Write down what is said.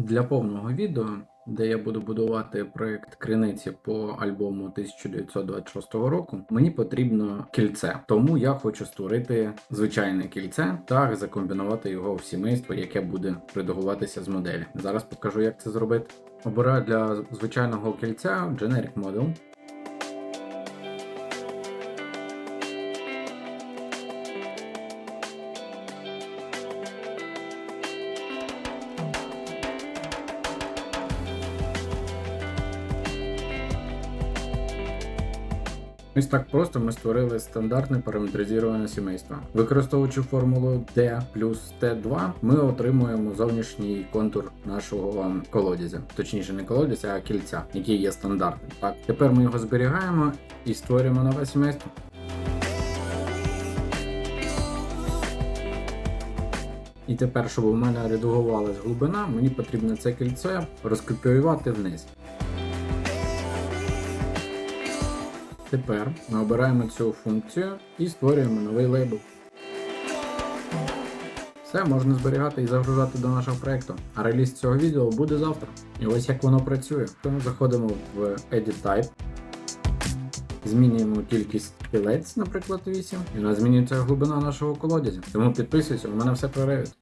Для повного відео, де я буду будувати проект криниці по альбому 1926 року, мені потрібно кільце. Тому я хочу створити звичайне кільце та закомбінувати його в сімейство, яке буде редагуватися з моделі. Зараз покажу, як це зробити. Обираю для звичайного кільця Generic Model. Ось так просто ми створили стандартне параметризоване сімейство. Використовуючи формулу D плюс T2, ми отримуємо зовнішній контур нашого колодязя. Точніше, не колодязя, а кільця, який є стандартним. Так, тепер ми його зберігаємо і створюємо нове сімейство. І тепер, щоб у мене редагувалась глибина, мені потрібно це кільце розкопіювати вниз. Тепер ми обираємо цю функцію і створюємо новий лейбл. Все можна зберігати і загружати до нашого проєкту. А реліз цього відео буде завтра. І ось як воно працює. Тому заходимо в Edit Type, змінюємо кількість кілець, наприклад, 8, і у нас змінюється глибина нашого колодязя. Тому підписуйся, у мене все про Revit.